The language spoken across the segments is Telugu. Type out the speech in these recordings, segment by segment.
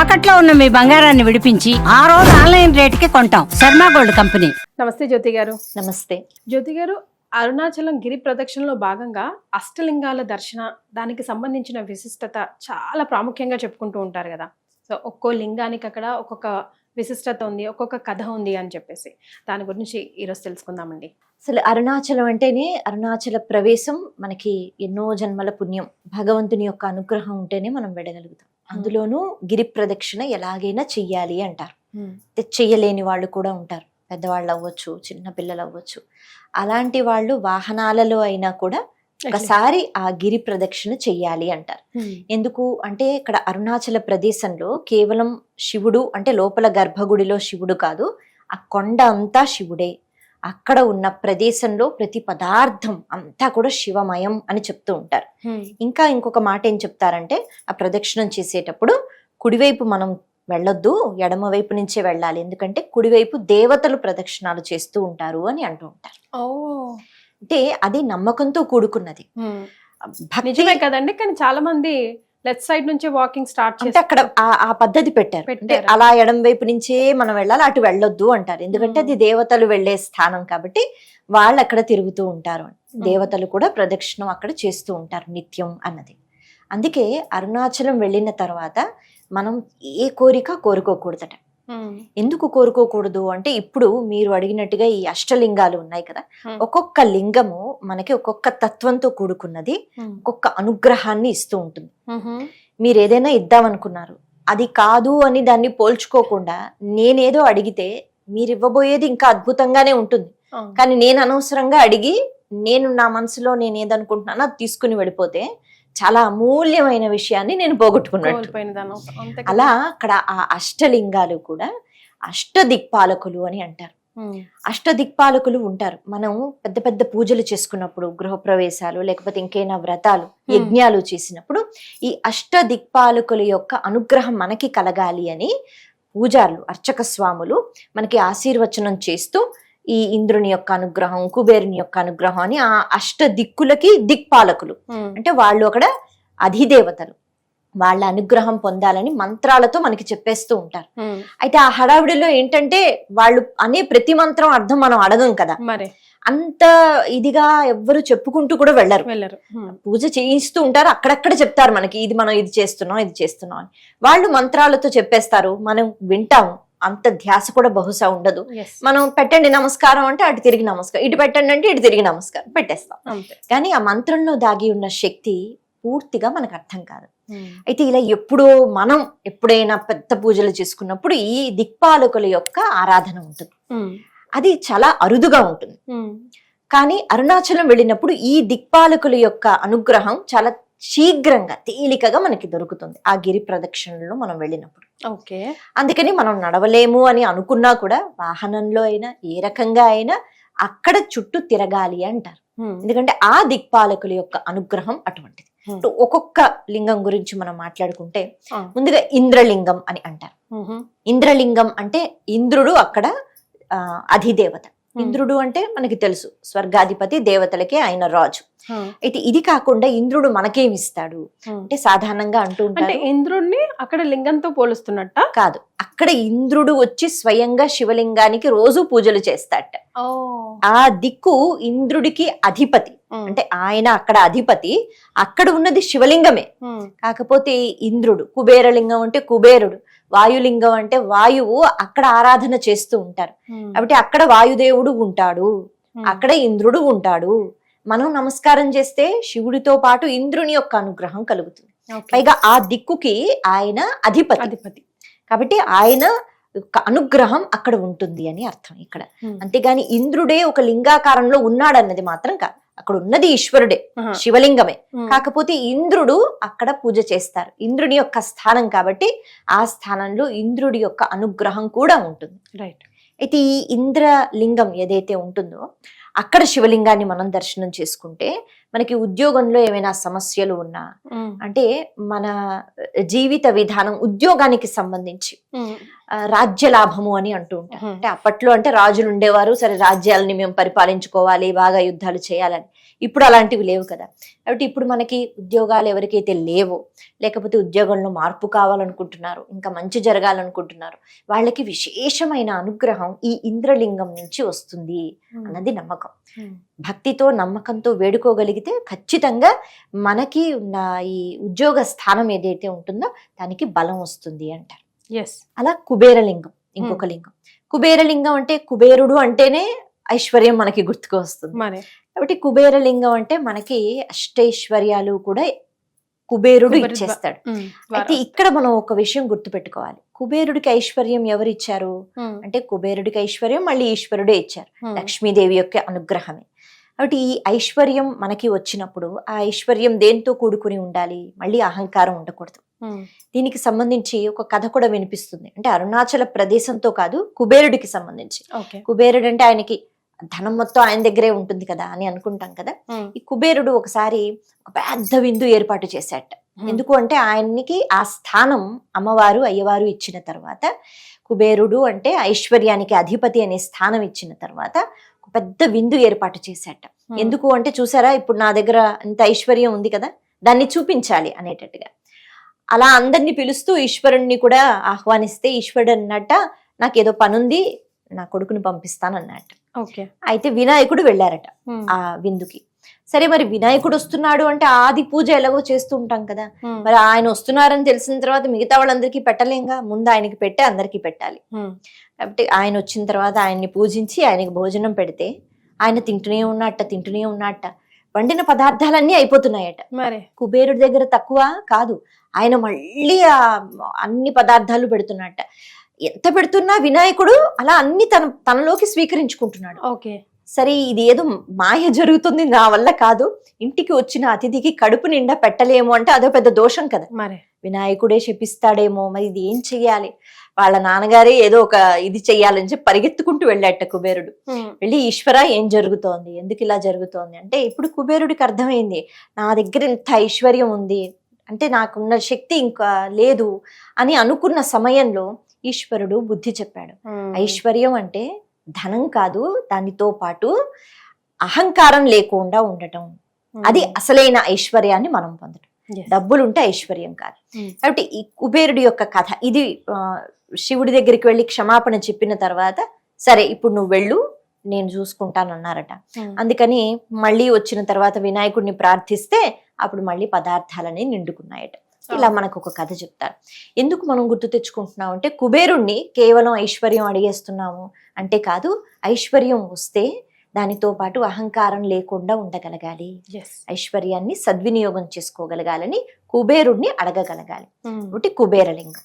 తాకట్లో ఉన్న మీ బంగారాన్ని విడిపించి ఆ రోజు ఆన్లైన్ రేటుకి కొంటాం. Sharma gold company. నమస్తే జ్యోతి గారు. నమస్తే. జ్యోతి గారు అరుణాచలం గిరి ప్రదక్షిణలో భాగంగా అష్టలింగాల దర్శన దానికి సంబంధించిన విశిష్టత చాలా ప్రాముఖ్యంగా చెప్పుకుంటూ ఉంటారు కదా. సో ఒక్కో లింగానికి అక్కడ ఒక్కొక్క విశిష్టత ఉంది ఒక్కొక్క కథ ఉంది అని చెప్పేసి. దాని గురించి ఈరోజు తెలుసుకుందామండి. అసలు అరుణాచలం అంటేనే అరుణాచల ప్రవేశం మనకి ఎన్నో జన్మల పుణ్యం. భగవంతుని యొక్క అనుగ్రహం ఉంటేనే మనం వెళ్ళగలుగుతాం. అందులోనూ గిరి ప్రదక్షిణ ఎలాగైనా చెయ్యాలి అంటారు. చెయ్యలేని వాళ్ళు కూడా ఉంటారు. పెద్దవాళ్ళు అవ్వచ్చు చిన్న పిల్లలు అవ్వచ్చు. అలాంటి వాళ్ళు వాహనాలలో అయినా కూడా ఒకసారి ఆ గిరి ప్రదక్షిణ చెయ్యాలి అంటారు. ఎందుకు? అంటే ఇక్కడ అరుణాచల ప్రదేశంలో కేవలం శివుడు అంటే లోపల గర్భగుడిలో శివుడు కాదు ఆ కొండ అంతా శివుడే. అక్కడ ఉన్న ప్రదేశంలో ప్రతి పదార్థం అంతా కూడా శివమయం అని చెప్తూ ఉంటారు. ఇంకా ఇంకొక మాట ఏం చెప్తారంటే ఆ ప్రదక్షిణం చేసేటప్పుడు కుడివైపు మనం వెళ్ళొద్దు ఎడమ వైపు నుంచే వెళ్ళాలి. ఎందుకంటే కుడివైపు దేవతలు ప్రదక్షిణాలు చేస్తూ ఉంటారు అని అంటూ ఉంటారు. ఓ అంటే అది నమ్మకంతో కూడుకున్నది. నిజమే కదండి. కానీ చాలా మంది లెఫ్ట్ సైడ్ నుంచి వాకింగ్ స్టార్ట్ అంటే చేసి అక్కడ ఆ- పద్ధతి పెట్టారు. అలా ఎడం వైపు నుంచే మనం వెళ్ళాలి అటు వెళ్ళొద్దు అంటారు. ఎందుకంటే అది దేవతలు వెళ్ళే స్థానం కాబట్టి వాళ్ళు అక్కడ తిరుగుతూ ఉంటారు. దేవతలు కూడా ప్రదక్షిణం అక్కడ చేస్తూ ఉంటారు నిత్యం అన్నది. అందుకే అరుణాచలం వెళ్ళిన తర్వాత మనం ఏ కోరిక కోరుకోకూడదట. ఎందుకు కోరుకోకూడదు? అంటే ఇప్పుడు మీరు అడిగినట్టుగా ఈ అష్టలింగాలు ఉన్నాయి కదా. ఒక్కొక్క లింగము మనకి ఒక్కొక్క తత్వంతో కూడుకున్నది ఒక్కొక్క అనుగ్రహాన్ని ఇస్తూ ఉంటుంది. మీరు ఏదైనా ఇద్దామనుకున్నారు. అది కాదు అని దాన్ని పోల్చుకోకుండా నేనేదో అడిగితే మీరు ఇవ్వబోయేది ఇంకా అద్భుతంగానే ఉంటుంది. కానీ నేను అనవసరంగా అడిగి నేను నా మనసులో నేను ఏదనుకుంటున్నానో అది తీసుకుని వెళ్ళిపోతే చాలా అమూల్యమైన విషయాన్ని నేను కదా? అలా అక్కడ ఆ అష్టలింగాలు కూడా అష్టదిక్పాలకులు అని అంటారు. అష్టదిక్పాలకులు ఉంటారు. మనం పెద్ద పెద్ద పూజలు చేసుకున్నప్పుడు గృహప్రవేశాలు లేకపోతే ఇంకైనా వ్రతాలు యజ్ఞాలు చేసినప్పుడు ఈ అష్టదిక్పాలకుల యొక్క అనుగ్రహం మనకి కలగాలి అని పూజారులు అర్చక స్వాములు మనకి ఆశీర్వచనం చేస్తూ ఈ ఇంద్రుని యొక్క అనుగ్రహం కుబేరుని యొక్క అనుగ్రహం అని ఆ అష్ట దిక్కులకి దిక్పాలకులు. అంటే వాళ్ళు అక్కడ అధిదేవతలు. వాళ్ళ అనుగ్రహం పొందాలని మంత్రాలతో మనకి చెప్పేస్తూ ఉంటారు. అయితే ఆ హడావిడిలో ఏంటంటే వాళ్ళు అనే ప్రతి మంత్రం అర్థం మనం అడగం కదా. మరి. అంత ఇదిగా ఎవ్వరు చెప్పుకుంటూ కూడా వెళ్ళరు. పూజ చేయిస్తూ ఉంటారు. అక్కడక్కడ చెప్తారు మనకి ఇది మనం ఇది చేస్తున్నాం ఇది చేస్తున్నాం అని. వాళ్ళు మంత్రాలతో చెప్పేస్తారు. మనం వింటాము. అంత ధ్యాస కూడా బహుశా ఉండదు. మనం పెట్టండి నమస్కారం అంటే అటు తిరిగి నమస్కారం. ఇటు పెట్టండి అంటే ఇటు తిరిగి నమస్కారం. పెట్టేస్తాం. కానీ ఆ మంత్రంలో దాగి ఉన్న శక్తి పూర్తిగా మనకు అర్థం కాదు. ఉమ్, అయితే ఇలా ఎప్పుడో మనం ఎప్పుడైనా పెద్ద పూజలు చేసుకున్నప్పుడు ఈ దిక్పాలకుల యొక్క ఆరాధన ఉంటుంది. ఉమ్, అది చాలా అరుదుగా ఉంటుంది. ఉమ్, కానీ అరుణాచలం వెళ్ళినప్పుడు ఈ దిక్పాలకుల యొక్క అనుగ్రహం చాలా శీఘ్రంగా తేలికగా మనకి దొరుకుతుంది ఆ గిరి ప్రదక్షిణలో మనం వెళ్ళినప్పుడు. ఓకే. అందుకని మనం నడవలేము అని అనుకున్నా కూడా వాహనంలో అయినా ఏ రకంగా అయినా అక్కడ చుట్టూ తిరగాలి అంటారు. ఎందుకంటే ఆ దిక్పాలకుల యొక్క అనుగ్రహం అటువంటిది. ఒక్కొక్క లింగం గురించి మనం మాట్లాడుకుంటే ముందుగా ఇంద్రలింగం అని అంటారు. ఇంద్రలింగం అంటే ఇంద్రుడు అక్కడ ఆ, అధిదేవత. ఇంద్రుడు అంటే మనకి తెలుసు. స్వర్గాధిపతి దేవతలకి ఆయన రాజు. అయితే ఇది కాకుండా ఇంద్రుడు మనకేమి ఇస్తాడు? ఉమ్. అంటే సాధారణంగా అంటూ అంటే ఉంటారు ఇంద్రుడిని అక్కడ లింగంతో పోలుస్తున్నట్ట? కాదు. అక్కడ ఇంద్రుడు వచ్చి స్వయంగా శివలింగానికి రోజు పూజలు చేస్తాడట. ఓ. ఆ దిక్కు ఇంద్రుడికి అధిపతి. అంటే ఆయన అక్కడ అధిపతి అక్కడ ఉన్నది శివలింగమే. కాకపోతే కుబేర కుబేరలింగం అంటే కుబేరుడు వాయులింగం అంటే వాయువు అక్కడ ఆరాధన చేస్తూ ఉంటారు. కాబట్టి అక్కడ వాయుదేవుడు ఉంటాడు అక్కడ ఇంద్రుడు ఉంటాడు. మనం నమస్కారం చేస్తే శివుడితో పాటు ఇంద్రుని యొక్క అనుగ్రహం కలుగుతుంది. పైగా ఆ దిక్కుకి ఆయన అధిపతి. అధిపతి. కాబట్టి ఆయన అనుగ్రహం అక్కడ ఉంటుంది అని అర్థం ఇక్కడ. అంతేగాని ఇంద్రుడే ఒక లింగాకారంలో ఉన్నాడన్నది మాత్రం కాదు. అక్కడ ఉన్నది ఈశ్వరుడే శివలింగమే. కాకపోతే ఇంద్రుడు అక్కడ పూజ చేస్తారు. ఇంద్రుని యొక్క స్థానం కాబట్టి ఆ స్థానంలో ఇంద్రుడి యొక్క అనుగ్రహం కూడా ఉంటుంది. రైట్ అయితే ఈ ఇంద్రలింగం ఏదైతే ఉంటుందో అక్కడ శివలింగాన్ని మనం దర్శనం చేసుకుంటే మనకి ఉద్యోగంలో ఏమైనా సమస్యలు ఉన్నా అంటే మన జీవిత విధానం ఉద్యోగానికి సంబంధించి రాజ్య లాభము అని అంటూ ఉంటారు. అంటే అప్పట్లో అంటే రాజులు ఉండేవారు సరే రాజ్యాలని మేము పరిపాలించుకోవాలి బాగా యుద్ధాలు చేయాలని. ఇప్పుడు అలాంటివి లేవు కదా. కాబట్టి ఇప్పుడు మనకి ఉద్యోగాలు ఎవరికైతే లేవో లేకపోతే ఉద్యోగంలో మార్పు కావాలనుకుంటున్నారు ఇంకా మంచి జరగాలనుకుంటున్నారు వాళ్ళకి విశేషమైన అనుగ్రహం ఈ ఇంద్రలింగం నుంచి వస్తుంది అన్నది నమ్మకం. భక్తితో నమ్మకంతో వేడుకోగలిగితే ఖచ్చితంగా మనకి ఉన్న ఈ ఉద్యోగ స్థానం ఏదైతే ఉంటుందో దానికి బలం వస్తుంది అంటారు. ఎస్ అలా కుబేరలింగం ఇంకొక లింగం. కుబేరలింగం అంటే కుబేరుడు అంటేనే ఐశ్వర్యం మనకి గుర్తుకు వస్తుంది. కాబట్టి కుబేరలింగం అంటే మనకి అష్టైశ్వర్యాలు కూడా కుబేరుడు ఇచ్చేస్తాడు. అయితే ఇక్కడ మనం ఒక విషయం గుర్తుపెట్టుకోవాలి. కుబేరుడికి ఐశ్వర్యం ఎవరు ఇచ్చారు? అంటే కుబేరుడికి ఐశ్వర్యం మళ్ళీ ఈశ్వరుడే ఇచ్చారు. లక్ష్మీదేవి యొక్క అనుగ్రహమే. కాబట్టి ఈ ఐశ్వర్యం మనకి వచ్చినప్పుడు ఆ ఐశ్వర్యం దేంతో కూడుకుని ఉండాలి? మళ్ళీ అహంకారం ఉండకూడదు. దీనికి సంబంధించి ఒక కథ కూడా వినిపిస్తుంది. అంటే అరుణాచల ప్రదేశంతో కాదు కుబేరుడికి సంబంధించి. కుబేరుడు అంటే ఆయనకి ధనం మొత్తం ఆయన దగ్గరే ఉంటుంది కదా అని అనుకుంటాం కదా. ఈ కుబేరుడు ఒకసారి ఒక పెద్ద విందు ఏర్పాటు చేశాట. ఎందుకు అంటే ఆయనకి ఆ స్థానం అమ్మవారు అయ్యవారు ఇచ్చిన తర్వాత కుబేరుడు అంటే ఐశ్వర్యానికి అధిపతి అనే స్థానం ఇచ్చిన తర్వాత ఒక పెద్ద విందు ఏర్పాటు చేశాట. ఎందుకు అంటే చూసారా ఇప్పుడు నా దగ్గర ఇంత ఐశ్వర్యం ఉంది కదా దాన్ని చూపించాలి అనేటట్టుగా. అలా అందరినీ పిలుస్తూ ఈశ్వరుణ్ణి కూడా ఆహ్వానిస్తే ఈశ్వరుడు అన్నట్ట నాకేదో పనుంది నా కొడుకుని పంపిస్తానన్నట్ట ఓకే. అయితే వినాయకుడు వెళ్ళారట ఆ విందుకి. సరే మరి వినాయకుడు వస్తున్నాడు అంటే ఆది పూజ ఎలాగో చేస్తూ ఉంటాం కదా. మరి ఆయన వస్తున్నారని తెలిసిన తర్వాత మిగతా వాళ్ళందరికీ పెట్టలేంగా? ముందు ఆయనకి పెట్టి అందరికీ పెట్టాలి. కాబట్టి ఆయన వచ్చిన తర్వాత ఆయన్ని పూజించి ఆయనకి భోజనం పెడితే ఆయన తింటూనే ఉన్నట్ట తింటూనే ఉన్నట్ట వండిన పదార్థాలన్నీ అయిపోతున్నాయట. మరి? కుబేరుడి దగ్గర తక్కువ కాదు. ఆయన మళ్ళీ ఆ అన్ని పదార్థాలు పెడుతున్నట్ట ఎంత పెడుతున్నా వినాయకుడు అలా అన్ని తన తనలోకి స్వీకరించుకుంటున్నాడు. ఓకే. సరే ఇది ఏదో మాయ జరుగుతుంది నా వల్ల కాదు. ఇంటికి వచ్చిన అతిథికి కడుపు నిండా పెట్టలేము అంటే అదో పెద్ద దోషం కదా. మరి. వినాయకుడే శపిస్తాడేమో మరి ఇది ఏం చెయ్యాలి? వాళ్ళ నాన్నగారే ఏదో ఒక ఇది చెయ్యాలని చెప్పి పరిగెత్తుకుంటూ వెళ్ళాట కుబేరుడు. వెళ్ళి ఈశ్వర ఏం జరుగుతోంది? ఎందుకు ఇలా జరుగుతోంది? అంటే ఇప్పుడు కుబేరుడికి అర్థమైంది నా దగ్గర ఇంత ఐశ్వర్యం ఉంది అంటే నాకున్న శక్తి ఇంకా లేదు అని అనుకున్న సమయంలో ఈశ్వరుడు బుద్ధి చెప్పాడు. ఐశ్వర్యం అంటే ధనం కాదు దానితో పాటు అహంకారం లేకుండా ఉండటం. అది అసలైన ఐశ్వర్యాన్ని మనం పొందడం yes. డబ్బులు ఉంటే ఐశ్వర్యం కాదు. కాబట్టి ఈ కుబేరుడి యొక్క కథ ఇది శివుడి దగ్గరికి వెళ్ళి క్షమాపణ చెప్పిన తర్వాత సరే ఇప్పుడు నువ్వు వెళ్ళు నేను చూసుకుంటానన్నారట. అందుకని మళ్ళీ వచ్చిన తర్వాత వినాయకుడిని ప్రార్థిస్తే అప్పుడు మళ్ళీ పదార్థాలని నిండుకున్నాయట. ఇలా మనకు ఒక కథ చెప్తారు. ఎందుకు మనం గుర్తు తెచ్చుకుంటున్నాం అంటే కుబేరుణ్ణి కేవలం ఐశ్వర్యం అడిగేస్తున్నాము అంటే కాదు ఐశ్వర్యం వస్తే దానితో పాటు అహంకారం లేకుండా ఉండగలగాలి. ఐశ్వర్యాన్ని సద్వినియోగం చేసుకోగలగాలని కుబేరుణ్ణి అడగగలగాలి. ఒకటి కుబేరలింగం.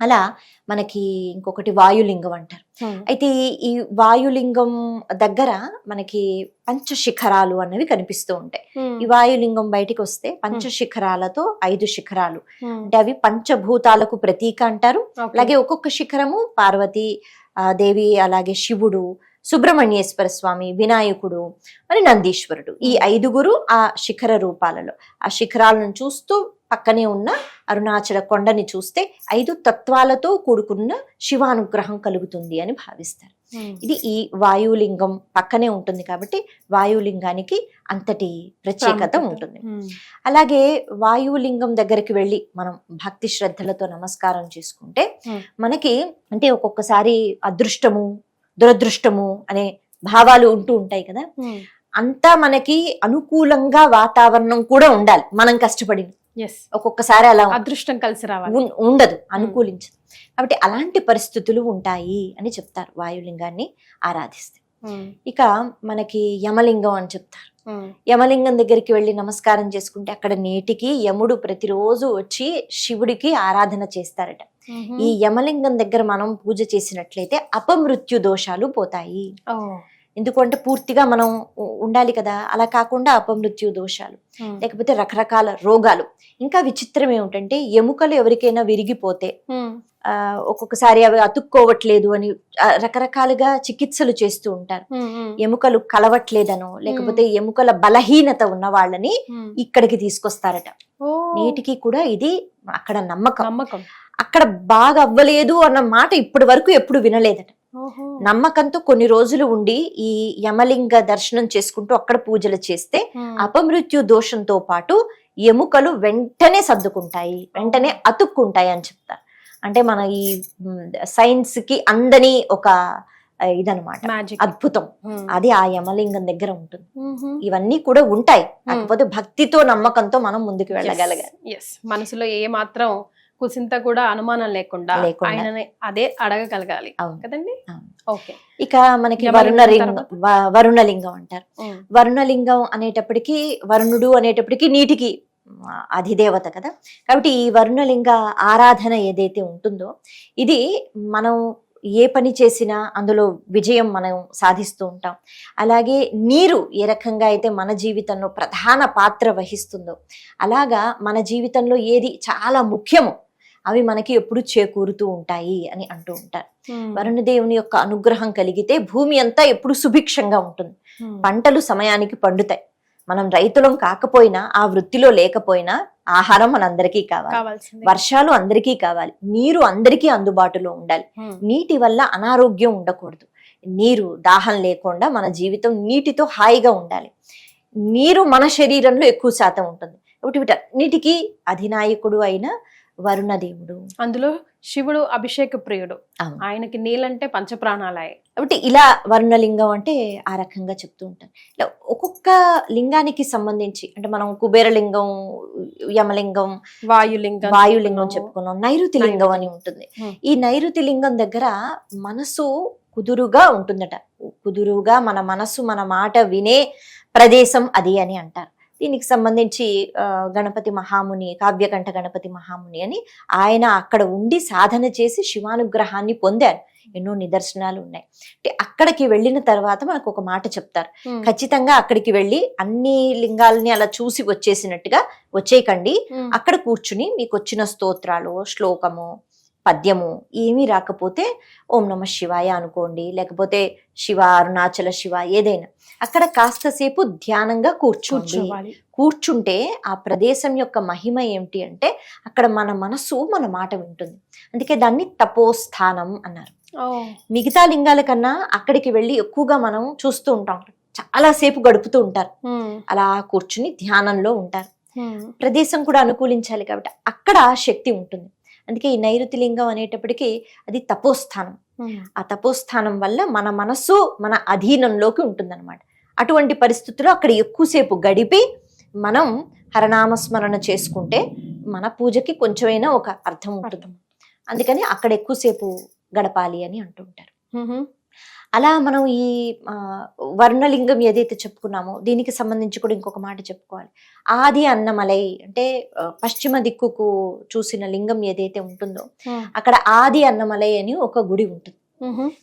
అలా మనకి ఇంకొకటి వాయులింగం అంటారు. అయితే ఈ- వాయులింగం దగ్గర మనకి పంచశిఖరాలు అనేవి కనిపిస్తూ ఉంటాయి. ఈ వాయులింగం బయటికి వస్తే పంచశిఖరాలతో ఐదు శిఖరాలు. అంటే అవి పంచభూతాలకు ప్రతీక అంటారు. అలాగే ఒక్కొక్క శిఖరము పార్వతి ఆ, దేవి అలాగే శివుడు సుబ్రహ్మణ్యేశ్వర స్వామి వినాయకుడు మరి నందీశ్వరుడు. ఈ ఐదుగురు ఆ శిఖర రూపాలలో. ఆ శిఖరాలను చూస్తూ పక్కనే ఉన్న అరుణాచల కొండని చూస్తే ఐదు తత్వాలతో కూడుకున్న శివానుగ్రహం కలుగుతుంది అని భావిస్తారు. ఉమ్, ఇది ఈ వాయులింగం పక్కనే ఉంటుంది కాబట్టి వాయులింగానికి అంతటి ప్రత్యేకత. ఉంటుంది. ఉమ్, అలాగే వాయులింగం దగ్గరికి వెళ్ళి మనం భక్తి శ్రద్ధలతో నమస్కారం చేసుకుంటే Hmm. మనకి అంటే ఒక్కొక్కసారి అదృష్టము దురదృష్టము అనే భావాలు ఉంటూ ఉంటాయి కదా. అంతా మనకి అనుకూలంగా వాతావరణం కూడా ఉండాలి. మనం కష్టపడి yes. ఒక్కొక్కసారి అలా అదృష్టం కలిసి రావాలి. ఉండదు అనుకూలించదు. కాబట్టి అలాంటి పరిస్థితులు ఉంటాయి అని చెప్తారు వాయులింగాన్ని ఆరాధిస్తే. ఉమ్, ఇక మనకి యమలింగం అని చెప్తారు. ఉమ్, యమలింగం దగ్గరికి వెళ్ళి నమస్కారం చేసుకుంటే అక్కడ నేటికి యముడు ప్రతిరోజు వచ్చి శివుడికి ఆరాధన చేస్తారట. ఈ యమలింగం దగ్గర మనం పూజ చేసినట్లయితే అపమృత్యు దోషాలు పోతాయి. ఓ, ఎందుకంటే పూర్తిగా మనం ఉండాలి కదా. అలా కాకుండా అపమృత్యు దోషాలు లేకపోతే రకరకాల రోగాలు. ఇంకా విచిత్రం ఏమిటంటే ఎముకలు ఎవరికైనా విరిగిపోతే ఒక్కొక్కసారి అవి అతుక్కోవట్లేదు అని రకరకాలుగా చికిత్సలు చేస్తూ ఉంటారు. ఎముకలు కలవట్లేదనో లేకపోతే ఎముకల బలహీనత ఉన్న వాళ్ళని. ఇక్కడికి తీసుకొస్తారట. నేటికి కూడా ఇది అక్కడ నమ్మకం. అక్కడ బాగా అవ్వలేదు అన్న మాట ఇప్పటి వరకు ఎప్పుడు వినలేదట. నమ్మకంతో కొన్ని రోజులు ఉండి ఈ యమలింగ దర్శనం చేసుకుంటూ అక్కడ పూజలు చేస్తే. అపమృత్యు దోషంతో పాటు ఎముకలు వెంటనే సర్దుకుంటాయి వెంటనే అతుక్కుంటాయి అని చెప్తారు. అంటే మన ఈ సైన్స్కి అందని ఒక ఇదనమాట అద్భుతం. అది ఆ యమలింగం దగ్గర ఉంటుంది. ఇవన్నీ కూడా ఉంటాయి. కాకపోతే భక్తితో నమ్మకంతో మనం ముందుకు వెళ్ళగలగాలి. మనసులో ఏ మాత్రం కుసింత కూడా అనుమానం లేకుండా. ఆయనని అదే అడగగలగాలి. కదండి. ఓకే. ఇక మనకి వరుణలింగం వరుణలింగం అంటారు. వరుణలింగం అనేటప్పటికి వరుణుడు అనేటప్పటికి నీటికి అధిదేవత కదా. కాబట్టి ఈ వరుణలింగ ఆరాధన ఏదైతే ఉంటుందో ఇది మనం ఏ పని చేసినా అందులో విజయం మనం సాధిస్తూ ఉంటాం. అలాగే నీరు ఏ రకంగా అయితే మన జీవితంలో ప్రధాన పాత్ర వహిస్తుందో అలాగా మన జీవితంలో ఏది చాలా ముఖ్యమో అవి మనకి ఎప్పుడు చేకూరుతూ ఉంటాయి అని అంటూ ఉంటారు. ఉమ్. వరుణదేవుని యొక్క అనుగ్రహం కలిగితే భూమి అంతా ఎప్పుడు సుభిక్షంగా ఉంటుంది. పంటలు సమయానికి పండుతాయి. మనం రైతులం కాకపోయినా ఆ వృత్తిలో లేకపోయినా ఆహారం మనందరికీ కావాలి. వర్షాలు అందరికీ కావాలి. నీరు అందరికీ అందుబాటులో ఉండాలి. నీటి వల్ల అనారోగ్యం ఉండకూడదు. నీరు దాహం లేకుండా మన జీవితం నీటితో హాయిగా ఉండాలి. నీరు మన శరీరంలో ఎక్కువ శాతం ఉంటుంది. కాబట్టి వీటన్నిటికీ అధినాయకుడు అయిన వరుణదేవుడు. అందులో శివుడు అభిషేక ప్రియుడు. ఆయనకి నీళ్ళంటే పంచప్రాణాలయ. కాబట్టి ఇలా వర్ణలింగం అంటే ఆ రకంగా చెప్తూ ఉంటారు. ఇలా ఒక్కొక్క లింగానికి సంబంధించి అంటే మనం కుబేరలింగం యమలింగం వాయులింగం వాయులింగం. చెప్పుకున్నాం నైరుతి లింగం అని ఉంటుంది. ఈ నైరుతి లింగం దగ్గర మనసు కుదురుగా ఉంటుందట. కుదురుగా మన మనసు మన మాట వినే ప్రదేశం అది అని అంటారు. దీనికి సంబంధించి గణపతి మహాముని కావ్యకంఠ గణపతి మహాముని అని ఆయన అక్కడ ఉండి సాధన చేసి శివానుగ్రహాన్ని పొందారు ఎన్నో నిదర్శనాలు ఉన్నాయి అంటే అక్కడికి వెళ్ళిన తర్వాత మనకు ఒక మాట చెప్తారు. ఖచ్చితంగా అక్కడికి వెళ్ళి అన్ని లింగాలని అలా చూసి వచ్చేసినట్టుగా వచ్చేయకండి. అక్కడ కూర్చుని మీకు వచ్చిన స్తోత్రాలు శ్లోకము పద్యము ఏమీ రాకపోతే ఓం నమ శివాయ అనుకోండి లేకపోతే శివ అరుణాచల శివ ఏదైనా. అక్కడ కాస్తసేపు ధ్యానంగా కూర్చోండి. కూర్చుంటే ఆ ప్రదేశం యొక్క మహిమ ఏమిటి అంటే అక్కడ మన మనసు మన మాట వింటుంది. అందుకే దాన్ని తపోస్థానం అన్నారు. మిగతా లింగాల కన్నా అక్కడికి వెళ్ళి ఎక్కువగా మనం చూస్తూ ఉంటాం. చాలా సేపు గడుపుతూ ఉంటారు. అలా కూర్చుని ధ్యానంలో ఉంటారు. ప్రదేశం కూడా అనుకూలించాలి కాబట్టి అక్కడ శక్తి ఉంటుంది. అందుకే ఈ నైరుతి లింగం అనేటప్పటికీ అది తపోస్థానం. ఆ తపోస్థానం వల్ల మన మనస్సు మన అధీనంలోకి ఉంటుందన్నమాట అటువంటి పరిస్థితుల్లో అక్కడ ఎక్కువసేపు గడిపి మనం హరనామస్మరణ చేసుకుంటే మన పూజకి కొంచెమైనా ఒక అర్థం ఉంటుంది. అందుకని అక్కడ ఎక్కువసేపు గడపాలి అని అంటుంటారు. అలా మనం ఈ వర్ణలింగం ఏదైతే చెప్పుకున్నామో దీనికి సంబంధించి కూడా ఇంకొక మాట చెప్పుకోవాలి ఆది అన్నమలై అంటే పశ్చిమ దిక్కుకు చూసిన లింగం ఏదైతే ఉంటుందో. అక్కడ ఆది అన్నమలై అని ఒక గుడి ఉంటుంది.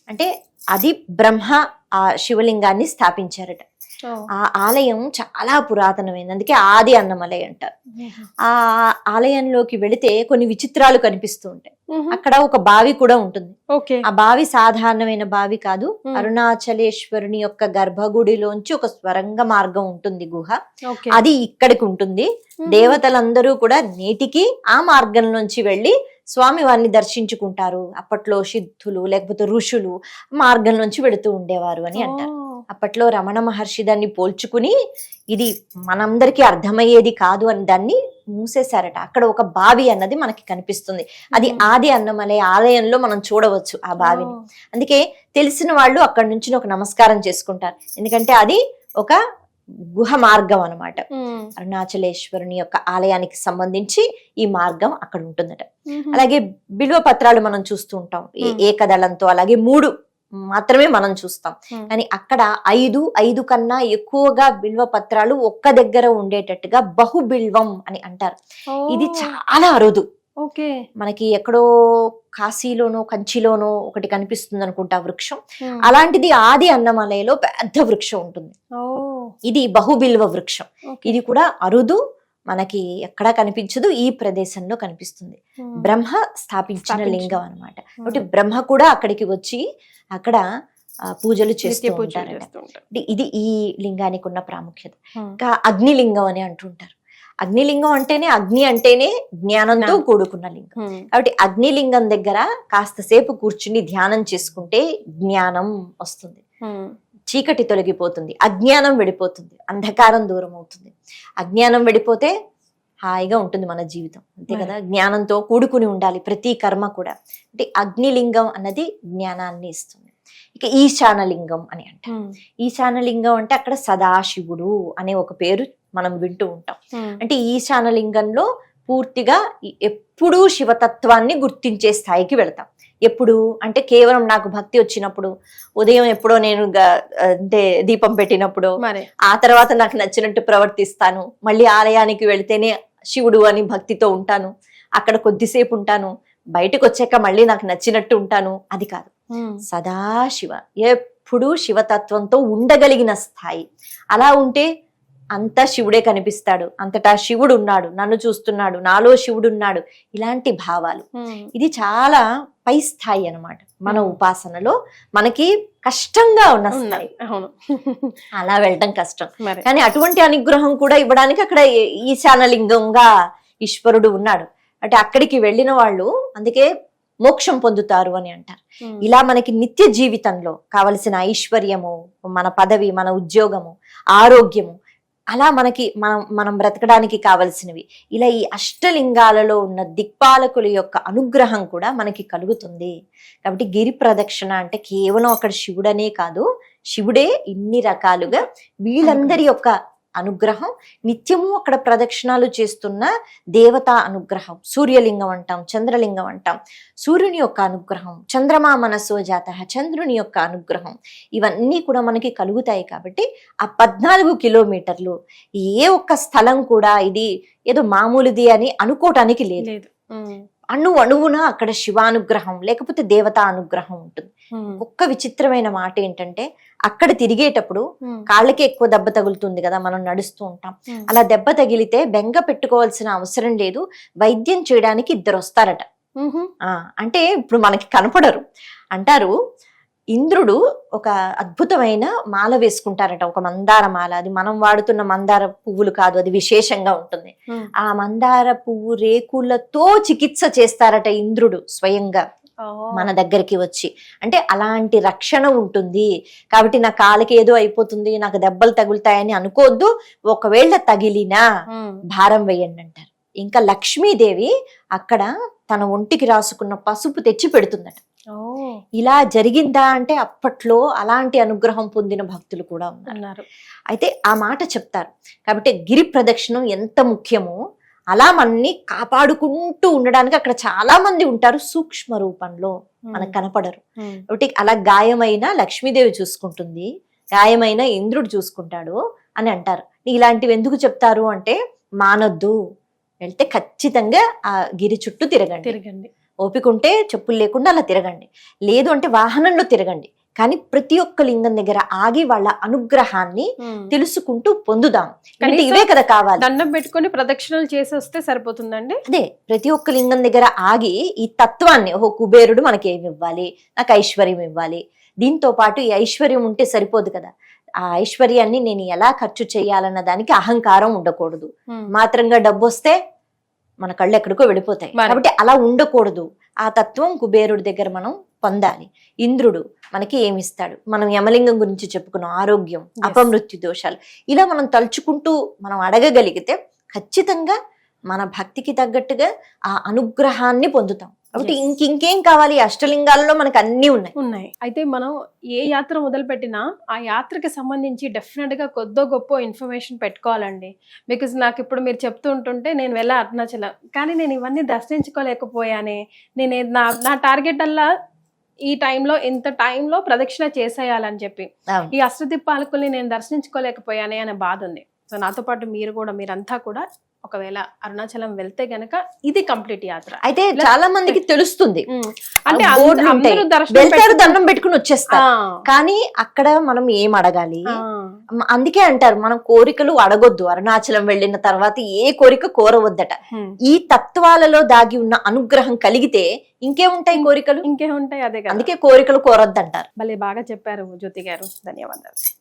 అంటే అది బ్రహ్మ ఆ శివలింగాన్ని స్థాపించారట. ఆ ఆలయం చాలా పురాతనమైనది అందుకే ఆది అన్నమలై అంటారు. ఆ ఆలయంలోకి వెళితే కొన్ని విచిత్రాలు కనిపిస్తూ ఉంటాయి. అక్కడ ఒక బావి కూడా ఉంటుంది. ఆ బావి సాధారణమైన బావి కాదు. అరుణాచలేశ్వరుని యొక్క గర్భగుడిలోంచి ఒక స్వరంగ మార్గం ఉంటుంది గుహ. అది ఇక్కడికి ఉంటుంది. దేవతలందరూ కూడా నేటికి ఆ మార్గంలోంచి వెళ్ళి స్వామి వారిని దర్శించుకుంటారు. అప్పట్లో సిద్ధులు లేకపోతే ఋషులు మార్గంలోంచి వెళుతూ ఉండేవారు అని అంటారు. అప్పట్లో రమణ మహర్షి దాన్ని పోల్చుకుని ఇది మనందరికీ అర్థమయ్యేది కాదు అని దాన్ని మూసేశారట అక్కడ ఒక బావి అన్నది మనకి కనిపిస్తుంది అది. ఆది అన్నమలై ఆలయంలో మనం చూడవచ్చు ఆ బావిని. అందుకే తెలిసిన వాళ్ళు అక్కడి నుంచి ఒక నమస్కారం చేసుకుంటారు ఎందుకంటే అది ఒక గుహ మార్గం అన్నమాట ఉమ్. అరుణాచలేశ్వరుని యొక్క ఆలయానికి సంబంధించి ఈ మార్గం అక్కడ ఉంటుందట. అలాగే బిల్వ పత్రాలు మనం చూస్తూ ఉంటాం. ఏకదళంతో అలాగే మూడు మాత్రమే మనం చూస్తాం. కానీ అక్కడ ఐదు ఐదు కన్నా ఎక్కువగా బిల్వ పత్రాలు ఒక్క దగ్గర ఉండేటట్టుగా బహుబిల్వం అని అంటారు. ఇది చాలా అరుదు ఓకే మనకి ఎక్కడో కాశీలోనో కంచిలోనో ఒకటి కనిపిస్తుంది అనుకుంటా వృక్షం. అలాంటిది ఆది అన్నమలయలో పెద్ద వృక్షం ఉంటుంది. ఇది బహుబిల్వ వృక్షం. ఇది కూడా అరుదు మనకి ఎక్కడా కనిపించదు ఈ ప్రదేశంలో కనిపిస్తుంది. బ్రహ్మ స్థాపించిన. లింగం అన్నమాట. కాబట్టి బ్రహ్మ కూడా అక్కడికి వచ్చి అక్కడ పూజలు చేస్తూ ఉంటారు. ఇది- ఈ లింగానికి ఉన్న ప్రాముఖ్యత. ఇంకా అగ్నిలింగం అని అంటుంటారు అగ్నిలింగం అంటేనే అగ్ని అంటేనే జ్ఞానంతో జ్ఞానం. కూడుకున్న లింగం. కాబట్టి అగ్నిలింగం దగ్గర కాస్తసేపు కూర్చుని ధ్యానం చేసుకుంటే జ్ఞానం వస్తుంది. చీకటి తొలగిపోతుంది అజ్ఞానం వెళ్ళిపోతుంది అంధకారం దూరం అవుతుంది. అజ్ఞానం వెళ్ళిపోతే హాయిగా ఉంటుంది మన జీవితం. అంతే కదా? జ్ఞానంతో కూడుకుని ఉండాలి ప్రతి కర్మ కూడా. అంటే అగ్నిలింగం అన్నది జ్ఞానాన్ని ఇస్తుంది. ఇక ఈశానలింగం అని అంటాం ఉమ్, ఈశానలింగం అంటే అక్కడ సదాశివుడు అనే ఒక పేరు మనం వింటూ ఉంటాం. ఉమ్, అంటే ఈశానలింగంలో పూర్తిగా ఎప్పుడూ శివతత్వాన్ని గుర్తించే స్థాయికి వెళ్తాం. ఎప్పుడు? అంటే కేవలం నాకు భక్తి వచ్చినప్పుడు ఉదయం ఎప్పుడో నేను అంటే దీపం పెట్టినప్పుడు ఆ తర్వాత నాకు నచ్చినట్టు ప్రవర్తిస్తాను. మళ్ళీ ఆలయానికి వెళితేనే శివుడు అని భక్తితో ఉంటాను. అక్కడ కొద్దిసేపు ఉంటాను. బయటకు వచ్చాక మళ్ళీ నాకు నచ్చినట్టు ఉంటాను. అది కాదు. సదాశివ. ఎప్పుడూ శివతత్వంతో ఉండగలిగిన స్థాయి. అలా ఉంటే అంతా శివుడే కనిపిస్తాడు. అంతటా శివుడు ఉన్నాడు. నన్ను చూస్తున్నాడు. నాలో శివుడు ఉన్నాడు. ఇలాంటి భావాలు. ఇది చాలా పై స్థాయి అన్నమాట. మన. ఉపాసనలో మనకి కష్టంగా ఉన్న స్థాయి. అలా వెళ్ళడం కష్టం. కానీ అటువంటి అనుగ్రహం కూడా ఇవ్వడానికి అక్కడ ఈశానలింగంగా ఈశ్వరుడు ఉన్నాడు. అంటే అక్కడికి వెళ్ళిన వాళ్ళు అందుకే మోక్షం పొందుతారు అని అంటారు. ఇలా మనకి నిత్య జీవితంలో కావలసిన ఐశ్వర్యము మన పదవి మన ఉద్యోగము ఆరోగ్యము అలా మనకి మనం మనం బ్రతకడానికి కావలసినవి. ఇలా ఈ అష్టలింగాలలో ఉన్న దిక్పాలకుల యొక్క అనుగ్రహం కూడా మనకి కలుగుతుంది. కాబట్టి గిరి ప్రదక్షిణ అంటే కేవలం అక్కడ శివుడనే కాదు శివుడే ఇన్ని రకాలుగా వీళ్ళందరి యొక్క అనుగ్రహం నిత్యము అక్కడ ప్రదక్షిణాలు చేస్తున్న దేవతా అనుగ్రహం సూర్యలింగం అంటాం చంద్రలింగం అంటాం. సూర్యుని యొక్క అనుగ్రహం చంద్రమా మనస్సో జాత చంద్రుని యొక్క అనుగ్రహం ఇవన్నీ కూడా మనకి కలుగుతాయి కాబట్టి ఆ పద్నాలుగు కిలోమీటర్లు ఏ ఒక్క స్థలం కూడా ఇది ఏదో మామూలుది అని అనుకోవటానికి లేదు. అణు అణువున అక్కడ శివానుగ్రహం లేకపోతే దేవతా అనుగ్రహం ఉంటుంది. ఒక్క విచిత్రమైన మాట ఏంటంటే అక్కడ తిరిగేటప్పుడు కాళ్ళకి ఎక్కువ దెబ్బ తగులుతుంది కదా మనం నడుస్తూ ఉంటాం. అలా దెబ్బ తగిలితే బెంగ పెట్టుకోవాల్సిన అవసరం లేదు. వైద్యం చేయడానికి ఇద్దరు వస్తారట. అంటే ఇప్పుడు మనకి కనపడరు. అంటారు ఇంద్రుడు ఒక అద్భుతమైన మాల వేసుకుంటారట ఒక మందార మాల. అది మనం వాడుతున్న మందార పువ్వులు కాదు అది విశేషంగా ఉంటుంది. ఆ మందార పువ్వు రేకులతో చికిత్స చేస్తారట ఇంద్రుడు స్వయంగా మన దగ్గరికి వచ్చి. అంటే అలాంటి రక్షణ ఉంటుంది. కాబట్టి నా కాళ్ళకి ఏదో అయిపోతుంది నాకు దెబ్బలు తగులుతాయని అనుకోవద్దు ఒకవేళ తగిలినా భారం వేయండి అంటారు. ఇంకా లక్ష్మీదేవి అక్కడ తన ఒంటికి రాసుకున్న పసుపు తెచ్చి పెడుతుందట. ఇలా జరిగిందా అంటే అప్పట్లో అలాంటి అనుగ్రహం పొందిన భక్తులు కూడా ఉన్నారు. అన్నారు. అయితే ఆ మాట చెప్తారు. కాబట్టి గిరి ప్రదక్షిణం ఎంత ముఖ్యమో అలా మనని కాపాడుకుంటూ ఉండడానికి అక్కడ చాలా మంది ఉంటారు. సూక్ష్మ రూపంలో మనకు కనపడరు. కాబట్టి అలా గాయమైన లక్ష్మీదేవి చూసుకుంటుంది గాయమైన ఇంద్రుడు చూసుకుంటాడు అని అంటారు. ఇలాంటివి ఎందుకు చెప్తారు అంటే మానొద్దు. వెళ్తే ఖచ్చితంగా ఆ గిరి చుట్టూ తిరగండి. తిరగండి. ఓపిక ఉంటే చెప్పులు లేకుండా అలా తిరగండి. లేదు అంటే వాహనంలో తిరగండి. కానీ ప్రతి ఒక్క లింగం దగ్గర ఆగి వాళ్ళ అనుగ్రహాన్ని. తెలుసుకుంటూ పొందుదాం. అంటే ఇవే కదా కావాలి. దండం పెట్టుకొని ప్రదక్షిణలు చేసి వస్తే సరిపోతుందండి? అదే ప్రతి ఒక్క లింగం దగ్గర ఆగి ఈ తత్వాన్ని ఓహో కుబేరుడు మనకి ఏమి ఇవ్వాలి? నాకు ఐశ్వర్యం ఇవ్వాలి. దీంతో పాటు ఈ ఐశ్వర్యం ఉంటే సరిపోదు కదా. ఆ ఐశ్వర్యాన్ని నేను ఎలా ఖర్చు చేయాలన్న దానికి అహంకారం ఉండకూడదు. మాత్రంగా డబ్బు వస్తే మన కళ్ళు ఎక్కడికో వెళ్ళిపోతాయి. కాబట్టి అలా ఉండకూడదు. ఆ తత్వం కుబేరుడి దగ్గర మనం పొందాలి. ఇంద్రుడు మనకి ఏమిస్తాడు? మనం యమలింగం గురించి చెప్పుకున్నాం ఆరోగ్యం. అపమృత్యు దోషాలు. ఇలా మనం తలుచుకుంటూ మనం అడగగలిగితే ఖచ్చితంగా మన భక్తికి తగ్గట్టుగా ఆ అనుగ్రహాన్ని పొందుతాం. కాబట్టి. ఇంక ఇంకేం కావాలి? అష్టలింగాలలో మనకు అన్ని ఉన్నాయి. ఉన్నాయి. అయితే మనం ఏ యాత్ర మొదలు పెట్టినా ఆ యాత్రకి సంబంధించి డెఫినెట్గా కొద్దో గొప్ప ఇన్ఫర్మేషన్ పెట్టుకోవాలండి. బికాజ్ నాకు ఇప్పుడు మీరు చెప్తూ ఉంటుంటే నేను వెళ్ళా అరుణాచలం. కానీ నేను ఇవన్నీ దర్శించుకోలేకపోయానే. నేను నా నా టార్గెట్ అల్లా ఈ టైంలో ఇంత టైంలో ప్రదక్షిణ చేసేయాలని చెప్పి. ఈ అష్టదిప్పాలకుల్ని నేను దర్శించుకోలేకపోయానే అనే బాధ ఉంది. సో నాతో పాటు మీరు కూడా మీరంతా కూడా ఒకవేళ అరుణాచలం వెళ్తే గనక ఇది కంప్లీట్ యాత్ర. అయితే చాలా మందికి తెలుస్తుంది. అంటే అంద- ఉంటాయి. అందరూ వెళ్తారు దండం పెట్టుకుని వచ్చేస్తారు. ఆ, కానీ అక్కడ మనం ఏం అడగాలి? అందుకే అంటారు మనం కోరికలు అడగొద్దు. అరుణాచలం వెళ్ళిన తర్వాత ఏ కోరిక కోరవద్దట. ఈ తత్వాలలో దాగి ఉన్న అనుగ్రహం కలిగితే ఇంకేముంటాయి కోరికలు? ఇంకేముంటాయి అదే కదా. అందుకే కోరికలు కోరొద్దంటారు. భలే బాగా చెప్పారు జ్యోతి గారు. ధన్యవాదాలు.